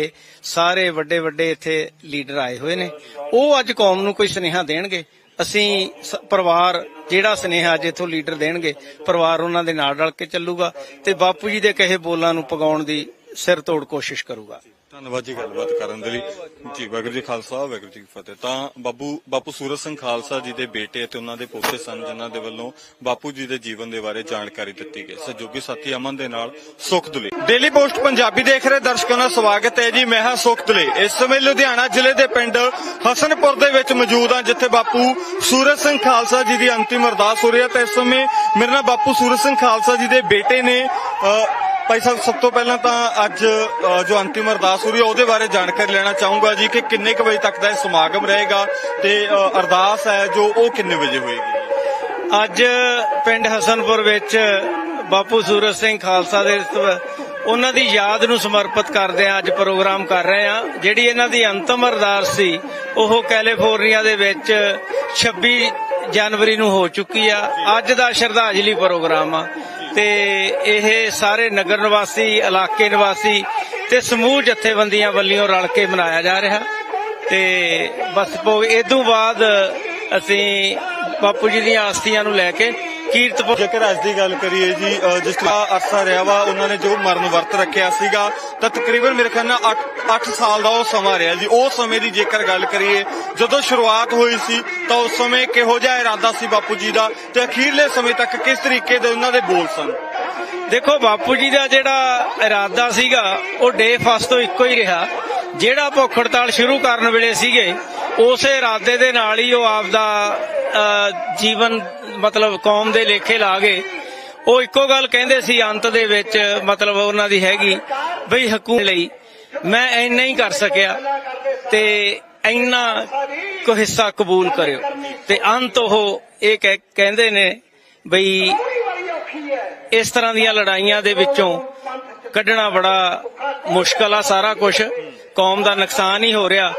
ਸਾਰੇ ਵੱਡੇ ਵੱਡੇ ਇੱਥੇ ਲੀਡਰ ਆਏ ਹੋਏ ਨੇ ਉਹ ਅੱਜ ਕੌਮ ਨੂੰ ਕੋਈ ਸੁਨੇਹਾ ਦੇਣਗੇ। ਅਸੀਂ ਪਰਿਵਾਰ, ਜਿਹੜਾ ਸੁਨੇਹਾ ਅੱਜ ਇੱਥੋਂ ਲੀਡਰ ਦੇਣਗੇ, ਪਰਿਵਾਰ ਉਹਨਾਂ ਦੇ ਨਾਲ ਰਲ ਕੇ ਚੱਲੂਗਾ ਤੇ ਬਾਪੂ ਜੀ ਦੇ ਕਹੇ ਬੋਲਾਂ ਨੂੰ ਪਗਾਉਣ ਦੀ ਸਿਰ ਤੋੜ ਕੋਸ਼ਿਸ਼ ਕਰੂਗਾ। ਧੰਨਵਾਦ ਜੀ ਗੱਲਬਾਤ ਕਰਨ ਦੇ ਲਈ। ਜੀ, ਵਾਹਿਗੁਰੂ ਜੀ ਖਾਲਸਾ, ਵਾਹਿਗੁਰੂ ਜੀ ਕੀ ਫਤਿਹ। ਤਾਂ ਬਾਬੂ, ਬਾਪੂ ਸੂਰਜ ਸਿੰਘ ਖਾਲਸਾ ਜੀ ਦੇ ਬੇਟੇ ਅਤੇ ਉਹਨਾਂ ਦੇ ਪੋਤੇ ਸਨ, ਜਿਨ੍ਹਾਂ ਦੇ ਵੱਲੋਂ ਬਾਪੂ ਜੀ ਦੇ ਜੀਵਨ ਦੇ ਬਾਰੇ ਜਾਣਕਾਰੀ ਦਿੱਤੀ ਗਈ। ਸਹਿਯੋਗੀ ਸਾਥੀ ਅਮਨ ਦੇ ਨਾਲ ਸੁਖ ਦੁਲੇ। ਡੇਲੀ ਪੋਸਟ ਪੰਜਾਬੀ ਦੇਖ ਰਹੇ ਦਰਸ਼ਕਾਂ ਦਾ ਸਵਾਗਤ ਹੈ ਜੀ। ਮੈਂ ਹਾਂ ਸੁਖ ਦੁਲੇ। ਇਸ ਸਮੇਂ ਲੁਧਿਆਣਾ ਜ਼ਿਲ੍ਹੇ ਦੇ ਪਿੰਡ ਹਸਨਪੁਰ ਦੇ ਵਿੱਚ ਮੌਜੂਦ ਹਾਂ, ਜਿੱਥੇ ਬਾਪੂ ਸੂਰਜ ਸਿੰਘ ਖਾਲਸਾ ਜੀ ਦੀ ਅੰਤਿਮ ਅਰਦਾਸ ਹੋ ਰਹੀ ਹੈ। ਤੇ ਇਸ ਸਮੇਂ ਮੇਰੇ ਨਾਲ ਬਾਪੂ ਸੂਰਜ ਸਿੰਘ ਖਾਲਸਾ ਜੀ ਦੇ ਬੇਟੇ ਨੇ ਭਾਈ ਸਾਹਿਬ, ਸਭ ਤੋਂ ਪਹਿਲਾਂ ਤਾਂ ਅੱਜ ਜੋ ਅੰਤਿਮ ਅਰਦਾਸ ਹੋ ਰਹੀ ਹੈ, ਉਹਦੇ ਬਾਰੇ ਜਾਣਕਾਰੀ ਲੈਣਾ ਚਾਹੂੰਗਾ ਜੀ ਕਿ ਕਿੰਨੇ ਕੁ ਵਜੇ ਤੱਕ ਦਾ ਇਹ ਸਮਾਗਮ ਰਹੇਗਾ ਤੇ ਅਰਦਾਸ ਹੈ ਜੋ ਉਹ ਕਿੰਨੇ ਵਜੇ ਹੋਏਗੀ? ਅੱਜ ਪਿੰਡ ਹਸਨਪੁਰ ਵਿੱਚ ਬਾਪੂ ਸੂਰਜ ਸਿੰਘ ਖਾਲਸਾ ਦੇ ਉਹਨਾਂ ਦੀ ਯਾਦ ਨੂੰ ਸਮਰਪਿਤ ਕਰਦੇ ਆ ਅੱਜ ਪ੍ਰੋਗਰਾਮ ਕਰ ਰਹੇ ਆ ਜਿਹੜੀ ਇਹਨਾਂ ਦੀ ਅੰਤਮ ਅਰਦਾਸ ਸੀ, ਉਹ ਕੈਲੀਫੋਰਨੀਆ ਦੇ ਵਿੱਚ 26 ਜਨਵਰੀ ਨੂੰ ਹੋ ਚੁੱਕੀ ਆ। ਅੱਜ ਦਾ ਸ਼ਰਧਾਂਜਲੀ ਪ੍ਰੋਗਰਾਮ ਆ। ਤੇ ਇਹ ਸਾਰੇ ਨਗਰ ਨਿਵਾਸੀ, ਇਲਾਕੇ ਨਿਵਾਸੀ ਤੇ ਸਮੂਹ ਜਥੇਬੰਦੀਆਂ ਵੱਲੋਂ ਰਲ ਕੇ ਮਨਾਇਆ ਜਾ ਰਿਹਾ। ਤੇ ਬਸ ਭੋਗ ਤੋਂ ਬਾਅਦ ਅਸੀਂ ਬਾਪੂ ਜੀ ਦੀਆਂ ਆਸਤੀਆਂ ਨੂੰ ਲੈ ਕੇ ਕੀਰਤਪੁਰ ਜੇਕਰ ਅੱਜ ਦੀ ਗੱਲ ਕਰੀਏ ਜੀ ਜਿਸ ਤਰ੍ਹਾਂ ਅਰਸਾ ਰਿਹਾ ਵਾ ਉਹਨਾਂ ਨੇ ਜੋ ਮਰਨ ਵਰਤ ਰੱਖਿਆ ਸੀਗਾ ਤਾਂ ਤਕਰੀਬਨ ਮੇਰੇ ਖਿਆਲ ਨਾਲ 8 8 ਸਾਲ ਦਾ ਉਹ ਸਮਾਂ ਰਿਹਾ ਜੀ। ਉਹ ਸਮੇਂ ਦੀ ਜੇਕਰ ਗੱਲ ਕਰੀਏ ਜਦੋਂ ਸ਼ੁਰੂਆਤ ਹੋਈ ਸੀ ਤਾਂ ਉਸ ਸਮੇਂ ਕਿਹੋ ਜਿਹਾ ਇਰਾਦਾ ਸੀ ਬਾਪੂ ਜੀ ਦਾ ਤੇ ਅਖੀਰਲੇ ਸਮੇਂ ਤੱਕ ਕਿਸ ਤਰੀਕੇ ਦੇ ਉਹਨਾਂ ਦੇ ਬੋਲ ਸਨ? ਦੇਖੋ ਬਾਪੂ ਜੀ ਦਾ ਜਿਹੜਾ ਇਰਾਦਾ ਸੀਗਾ ਉਹ ਡੇ ਫਸਟ ਤੋਂ ਇੱਕੋ ਹੀ ਰਿਹਾ। ਜਿਹੜਾ ਭੁੱਖ ਹੜਤਾਲ ਸ਼ੁਰੂ ਕਰਨ ਵੇਲੇ ਸੀਗੇ ਉਸੇ ਇਰਾਦੇ ਦੇ ਨਾਲ ਹੀ ਉਹ ਆਪਦਾ ਅਹ, ਜੀਵਨ, ਮਤਲਬ ਕੌਮ ਦੇ ਲੇਖੇ ਲਾ ਗਏ ਉਹ ਇੱਕੋ ਗੱਲ ਕਹਿੰਦੇ ਸੀ ਅੰਤ ਦੇ ਵਿੱਚ, ਮਤਲਬ ਉਹਨਾਂ ਦੀ ਹੈਗੀ, ਬਈ ਹਕੂਮਤ ਲਈ, ਮੈਂ ਇੰਨਾ ਹੀ ਕਰ ਸਕਿਆ, ਤੇ ਇੰਨਾ ਕੋ ਹਿੱਸਾ ਕਬੂਲ ਕਰਿਓ। ਤੇ ਅੰਤ ਉਹ ਇਹ ਕਹਿ- ਕਹਿੰਦੇ ਨੇ ਬਈ, ਇਸ ਤਰ੍ਹਾਂ ਦੀਆਂ ਲੜਾਈਆਂ ਦੇ ਵਿੱਚੋਂ ਕੱਢਣਾ ਬੜਾ ਮੁਸ਼ਕਲ ਆ ਸਾਰਾ ਕੁਝ ਕੌਮ ਦਾ ਨੁਕਸਾਨ ਹੀ ਹੋ ਰਿਹਾ।